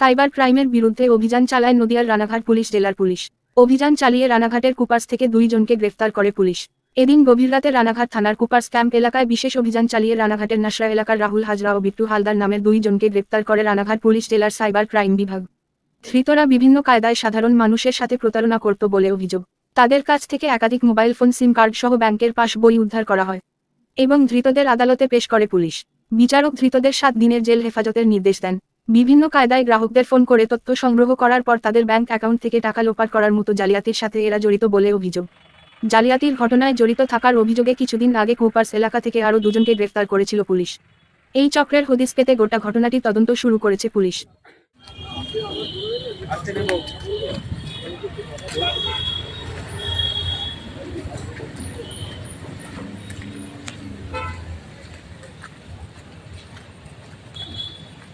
Cyber ক্রাইমের বিরুদ্ধে অভিযান চালায় নদিয়ার রানাঘাট পুলিশ, জেলার পুলিশ। অভিযান চালিয়ে রানাঘাটের কুপার্স থেকে দুইজনকে গ্রেফতার করে পুলিশ। এদিন গভীর রাতে রানাঘাট থানার কুপার্স ক্যাম্প এলাকায় বিশেষ অভিযান চালিয়ে রানাঘাটের নাসরা এলাকার রাহুল হাজরা ও বিট্টু হালদার নামের দুইজনকে গ্রেফতার করে রানাঘাট পুলিশ, জেলার সাইবার ক্রাইম বিভাগ। ধৃতরা বিভিন্ন কায়দায় সাধারণ মানুষের সাথে প্রতারণা করত বলে অভিযোগ। তাদের কাছ থেকে একাধিক মোবাইল ফোন, সিম কার্ড সহ ব্যাংকের পাশ বই উদ্ধার করা হয় এবং ধৃতদের আদালতে পেশ করে পুলিশ। বিচারক ধৃতদের সাত দিনের জেল হেফাজতের নির্দেশ দেন। বিভিন্ন কায়দায় গ্রাহকদের ফোন করে তথ্য সংগ্রহ করার পর তাদের ব্যাংক অ্যাকাউন্ট থেকে টাকা লোপাট করার মতো জালিয়াতির সাথে এরা জড়িত বলে অভিযোগ। জালিয়াতির ঘটনায় জড়িত থাকার অভিযোগে কিছুদিন আগে কুপার্স এলাকা থেকে আরও দুজনকে গ্রেফতার করেছিল পুলিশ। এই চক্রের হদিস পেতে গোটা ঘটনাটি তদন্ত শুরু করেছে পুলিশ।